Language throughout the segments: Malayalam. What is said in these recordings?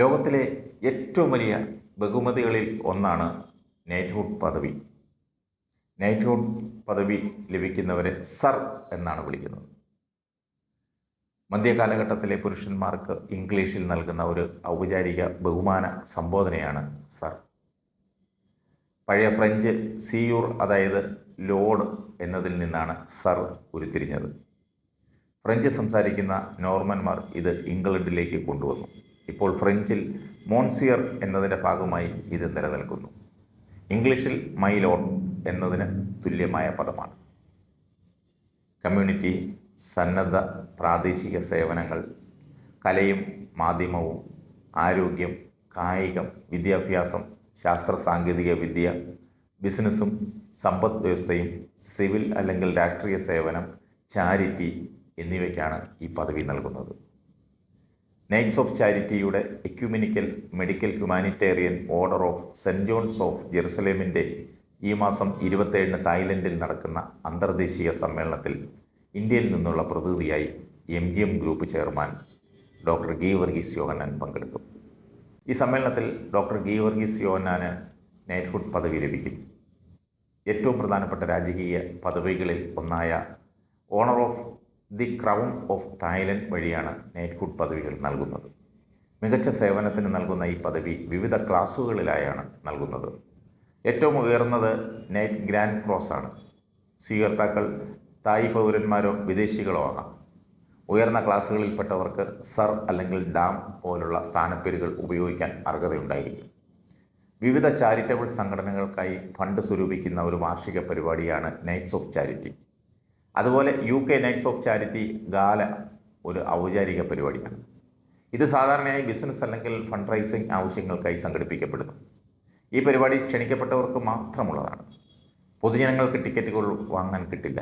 ലോകത്തിലെ ഏറ്റവും വലിയ ബഹുമതികളിൽ ഒന്നാണ് നൈറ്റ്ഹുഡ് പദവി. നൈറ്റ്ഹുഡ് പദവി ലഭിക്കുന്നവരെ സർ എന്നാണ് വിളിക്കുന്നത്. മധ്യകാലഘട്ടത്തിലെ പുരുഷന്മാർക്ക് ഇംഗ്ലീഷിൽ നൽകുന്ന ഒരു ഔപചാരിക ബഹുമാന സംബോധനയാണ് സർ. പഴയ ഫ്രഞ്ച് സിയൂർ അതായത് ലോഡ് എന്നതിൽ നിന്നാണ് സർ ഉരുത്തിരിഞ്ഞത്. ഫ്രഞ്ച് സംസാരിക്കുന്ന നോർമന്മാർ ഇത് ഇംഗ്ലണ്ടിലേക്ക് കൊണ്ടുവന്നു. ഇപ്പോൾ ഫ്രഞ്ചിൽ മോൺസിയർ എന്നതിന്റെ ഭാഗമായി ഇത് നിലനിൽക്കുന്നു. ഇംഗ്ലീഷിൽ മൈലോൺ എന്നതിന് തുല്യമായ പദമാണ്. കമ്മ്യൂണിറ്റി സന്നദ്ധ പ്രാദേശിക സേവനങ്ങൾ കലയും മാധ്യമവും ആരോഗ്യം കായികം വിദ്യാഭ്യാസം ശാസ്ത്ര സാങ്കേതിക വിദ്യ ബിസിനസ്സും സമ്പദ് വ്യവസ്ഥയും സിവിൽ അല്ലെങ്കിൽ രാഷ്ട്രീയ സേവനം ചാരിറ്റി എന്നിവയ്ക്കാണ് ഈ പദവി നൽകുന്നത്. Knights of ചാരിറ്റിയുടെ ecumenical medical humanitarian order of Saint John's of ജെറുസലേമിന്റെ ഈ മാസം ഇരുപത്തേഴിന് തായ്ലൻഡിൽ നടക്കുന്ന അന്തർദേശീയ സമ്മേളനത്തിൽ ഇന്ത്യയിൽ നിന്നുള്ള പ്രതിനിധിയായി M G M group chairman doctor Gee Varghese Yohannan പങ്കെടുക്കും. ഈ സമ്മേളനത്തിൽ ഡോക്ടർ ഗി വർഗീസ് യോഹനാന് നൈറ്റ്ഹുഡ് പദവി ലഭിക്കും. ഏറ്റവും പ്രധാനപ്പെട്ട രാജകീയ പദവികളിൽ ഒന്നായ honour of the crown of Thailand വഴിയാണ് നൈറ്റ്ഹുഡ് പദവികൾ നൽകുന്നത്. മികച്ച സേവനത്തിന് നൽകുന്ന ഈ പദവി വിവിധ ക്ലാസുകളിലായാണ് നൽകുന്നത്. ഏറ്റവും ഉയർന്നത് നൈറ്റ് ഗ്രാൻഡ് ക്രോസ് ആണ് സ്വീകർത്താക്കൾ തായ് പൗരന്മാരോ വിദേശികളോ ആകാം ഉയർന്ന ക്ലാസ്സുകളിൽപ്പെട്ടവർക്ക് സർ അല്ലെങ്കിൽ ഡാം പോലുള്ള സ്ഥാനപ്പേരുകൾ ഉപയോഗിക്കാൻ അർഹതയുണ്ടായിരിക്കും. വിവിധ ചാരിറ്റബിൾ സംഘടനകൾക്കായി ഫണ്ട് സ്വരൂപിക്കുന്ന ഒരു വാർഷിക പരിപാടിയാണ് നൈറ്റ്സ് ഓഫ് ചാരിറ്റി. അതുപോലെ U K knights of charity gala ഒരു ഔപചാരിക പരിപാടിയാണ്. ഇത് സാധാരണയായി ബിസിനസ് അല്ലെങ്കിൽ ഫണ്ട് റൈസിംഗ് ആവശ്യങ്ങൾക്കായി സംഘടിപ്പിക്കപ്പെടുന്നു. ഈ പരിപാടി ക്ഷണിക്കപ്പെട്ടവർക്ക് മാത്രമുള്ളതാണ്. പൊതുജനങ്ങൾക്ക് ടിക്കറ്റുകൾ വാങ്ങാൻ കിട്ടില്ല.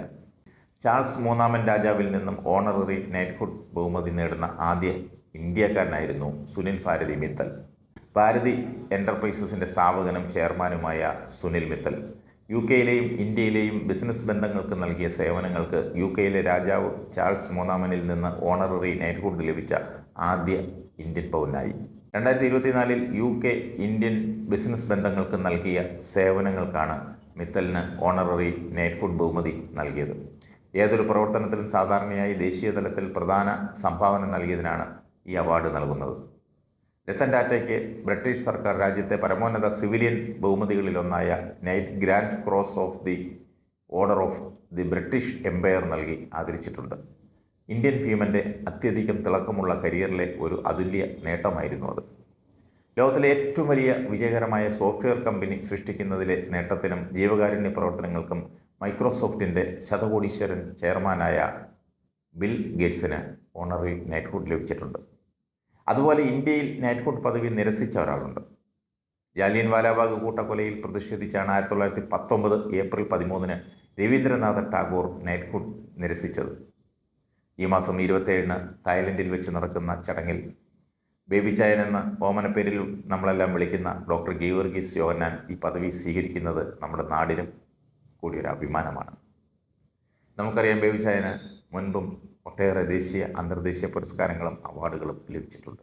ചാൾസ് മൂന്നാമൻ രാജാവിൽ നിന്നും ഓണററി നൈറ്റ്ഹുഡ് ബഹുമതി നേടുന്ന ആദ്യ ഇന്ത്യക്കാരനായിരുന്നു സുനിൽ ഭാരതി മിത്തൽ. ഭാരതി എന്റർപ്രൈസസിന്റെ സ്ഥാപകനും ചെയർമാനുമായ സുനിൽ മിത്തൽ. യു കെയിലെയും ഇന്ത്യയിലെയും ബിസിനസ് ബന്ധങ്ങൾക്ക് നൽകിയ സേവനങ്ങൾക്ക് യു കെയിലെ രാജാവ് ചാൾസ് മൂന്നാമനിൽ നിന്ന് ഓണററി നൈറ്റ്ഹുഡ് ലഭിച്ച ആദ്യ ഇന്ത്യൻ പൗരനായി. രണ്ടായിരത്തി ഇരുപത്തിനാലിൽ യു കെ ഇന്ത്യൻ ബിസിനസ് ബന്ധങ്ങൾക്ക് നൽകിയ സേവനങ്ങൾക്കാണ് മിത്തലിന് ഓണററി നൈറ്റ്ഹുഡ് ബഹുമതി നൽകിയത്. ഏതൊരു പ്രവർത്തനത്തിലും സാധാരണയായി ദേശീയ തലത്തിൽ പ്രധാന സംഭാവന നൽകിയതിനാണ് ഈ അവാർഡ് നൽകുന്നത്. രത്തൻ ടാറ്റയ്ക്ക് ബ്രിട്ടീഷ് സർക്കാർ രാജ്യത്തെ പരമോന്നത civilian ബഹുമതികളിലൊന്നായ knight grand cross of the order of the British empire നൽകി ആദരിച്ചിട്ടുണ്ട്. ഇന്ത്യൻ ഭീമന്റെ അത്യധികം തിളക്കമുള്ള കരിയറിലെ ഒരു അതുല്യ നേട്ടമായിരുന്നു അത്. ലോകത്തിലെ ഏറ്റവും വലിയ വിജയകരമായ സോഫ്റ്റ്വെയർ കമ്പനി സൃഷ്ടിക്കുന്നതിലെ നേട്ടത്തിനും ജീവകാരുണ്യ പ്രവർത്തനങ്ങൾക്കും മൈക്രോസോഫ്റ്റിന്റെ ശതകോടീശ്വരൻ ചെയർമാനായ ബിൽ ഗേറ്റ്സിന് ഓണറി നൈറ്റ്ഹുഡ് ലഭിച്ചിട്ടുണ്ട്. അതുപോലെ ഇന്ത്യയിൽ നൈറ്റ്ഹുഡ് പദവി നിരസിച്ച ഒരാളുണ്ട്. ജാലിയൻ വാലാബാഗ് കൂട്ടക്കൊലയിൽ പ്രതിഷേധിച്ചാണ് ആയിരത്തി തൊള്ളായിരത്തി പത്തൊമ്പത് ഏപ്രിൽ പതിമൂന്നിന് രവീന്ദ്രനാഥ ടാഗോർ നൈറ്റ്ഹുഡ് നിരസിച്ചത്. ഈ മാസം ഇരുപത്തേഴിന് തായ്ലൻഡിൽ വെച്ച് നടക്കുന്ന ചടങ്ങിൽ ബേബി ചായൻ എന്ന ഓമനപ്പേരിൽ നമ്മളെല്ലാം വിളിക്കുന്ന ഡോക്ടർ ഗീവർഗീസ് യോഹന്നാൻ ഈ പദവി സ്വീകരിക്കുന്നത് നമ്മുടെ നാടിനും കൂടിയൊരു അഭിമാനമാണ്. നമുക്കറിയാം ബേബി ചായന് മുൻപും ഒട്ടേറെ ദേശീയ അന്തർദേശീയ പുരസ്കാരങ്ങളും അവാർഡുകളും ലഭിച്ചിട്ടുണ്ട്.